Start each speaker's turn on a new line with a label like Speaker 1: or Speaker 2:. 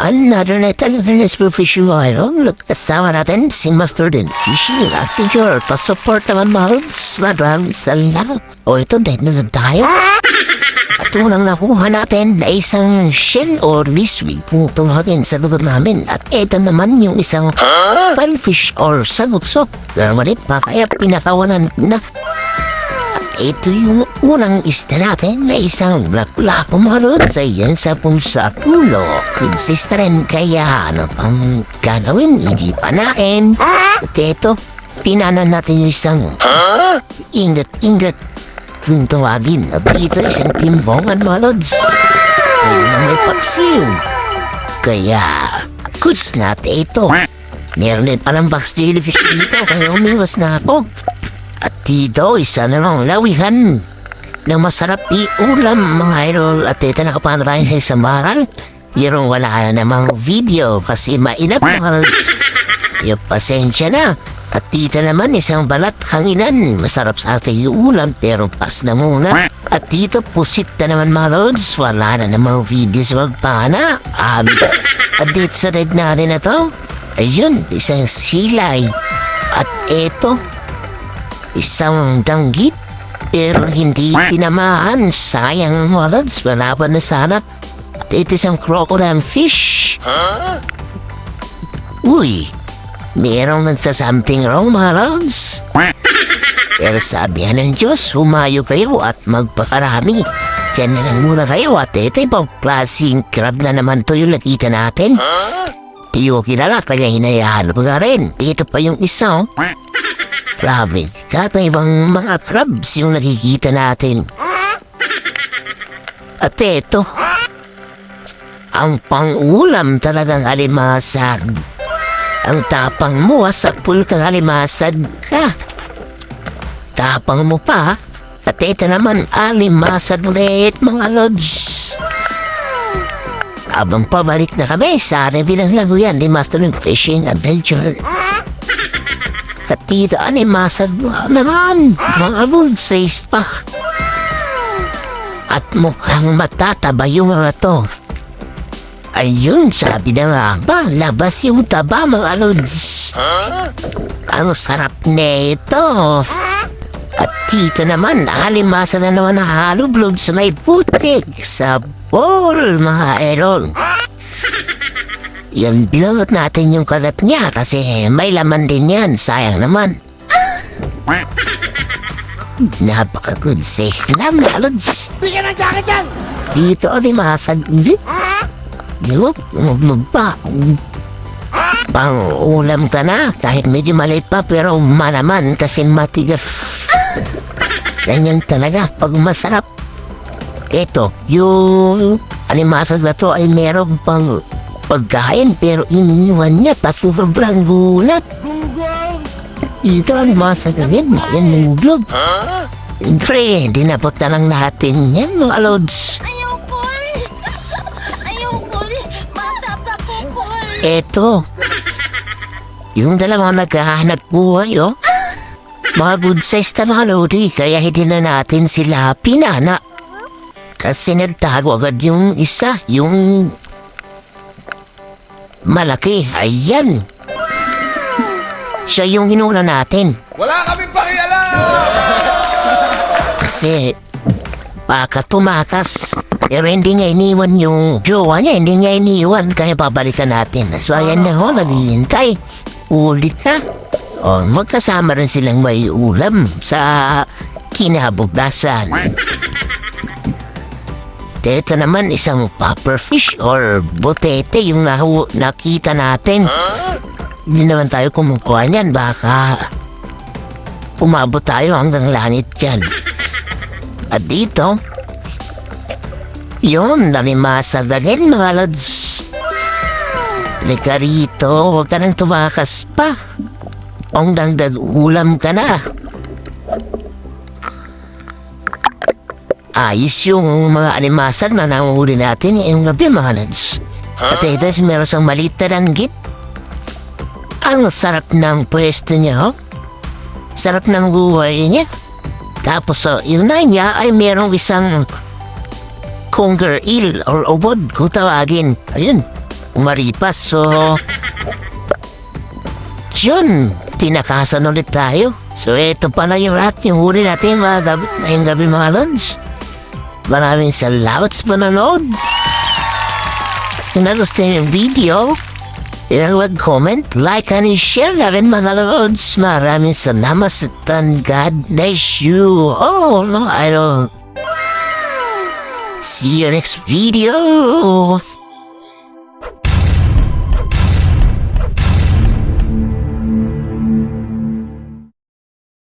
Speaker 1: Another for fishing. Look, kasama natin si Mustard and Fishing at Figure. Pa-support naman, Mahals. Maraming salamat. O ito, dead na tayo. At unang nakuha natin na isang shell or liswig kung tumawagin sa lugar namin. At ito naman yung isang panfish or sagutsok. Pero mali pa, kaya pinakawalan na. Ito yung unang isda natin na isang black-black umarot sa iyan sa punsa ulo. Consist rin kaya ano pang gagawin, hindi pa nain. At ito, pinana natin yung isang ingat-ingat kung tawagin. Dito isang timbongan mga lods. Ayun na may paksiw. Kaya, goods natin ito. Meron din palang box jellyfish dito kaya umiwas na ako. Dito, isa na lang lawihan na masarap i-ulam mga idol at ito nakapanrahin sa isang baral. Pero wala na namang video kasi mainap mga. Yung pasensya na. At dito naman isang balat hanginan. Masarap sa ating ulam pero pas na muna. At dito pusit na naman mga lods. Wala na namang video sa magpana. Um, at dito sa red na rin na to. Ayun, isang silay. At eto, isang danggit. Pero hindi tinamaan. Sayang mga lods. Wala pa na sana. At ito isang crocodile fish. Uy, merong nagsasamping raw mga lods. Pero sabi ng Diyos, humayo kayo at magpakarami. Diyan na lang muna kayo at ito ibang klaseng crab na naman to yung nakita natin. Di ko kilala kaya hinayaan ko nga rin. Dito pa yung isa oh. Grabe, kakaibang mga crabs yung nakikita natin. At ito, ang pangulam talagang alimasag. Ang tapang mo sa pool kang alimasag ka. Tapang mo pa, at ito naman alimasag ulit mga lods. Habang pabalik na kami sa ating pinaglaguyan ni Master ng Fishing Adventure. At dito animasag mo naman, mga bunsays pa. At mukhang matataba yung mga to. Ayun, sabi na nga ba, labas yung taba mga lods. Ang sarap nito. At dito naman, alimasa na naman ang halublog sa may putik sa bowl, mga erol. Yan, binangot natin yung kalat niya kasi may laman din yan. Sayang naman. Napaka-good says lang, mga lods.
Speaker 2: Bigyan ng jacket yan!
Speaker 1: Dito, alimasag. Hindi. Yun, umubnog pa. Pang ulam ka na, kahit medyo maliit pa, pero malaman kasi matigas. Ganyan talaga, pag masarap. Ito, yung animasag na to ay meron pang pagkain, pero iniwan niya, tapos sobrang gulat. Ito, animasag na rin, yan yung vlog. Siyempre, dinapot na lang natin yan, mga lods.
Speaker 3: Ayokol! Ayokol! Bata pa ko, Kol!
Speaker 1: Eto. Yung dalawang naghahanap buhay, oh. Mga good size na mga lodi, kaya hindi na natin sila pinana. Kasi nagtago agad yung isa, yung malaki. Ayan. Siya yung hinula natin.
Speaker 2: Wala kaming pakialam!
Speaker 1: Kasi baka tumakas. Pero hindi niya iniwan yung jowa niya, hindi niya iniwan. Kaya babalikan natin. So ayan na ho, naghihintay. Ulit na. O, magkasama rin silang may ulam sa kinabukasan. Ito naman isang pufferfish or botete yung nahu nakita natin. Hindi naman tayo kumukuha niyan. Baka umabot tayo hanggang langit dyan. At dito, yun, nalimasag na rin mga lods. Lika rito, huwag ka nang tumakas pa. Ang dagdag ulam ka na. Ayos yung mga animasag na nanguhuli natin ngayong gabi mga lods. At ito, meron siyang maliit na danggit. Ang sarap ng pwesto niya, oh. Sarap ng buhay niya. Tapos so, yun na niya ay merong isang conger eel or obod kung tawagin. Ayun. umaripas. So, yun, tinakasan ulit tayo. So, ito pala yung rat, yung huli natin mga gabi, ngayong gabi mga lods. Maraming salamat sa panonood. Kung nagustuhan yung video, Ilang mag-comment, like, and share na rin mga lods. Maraming salamat sa tan. God bless you. Oh, no, I don't. See you next video.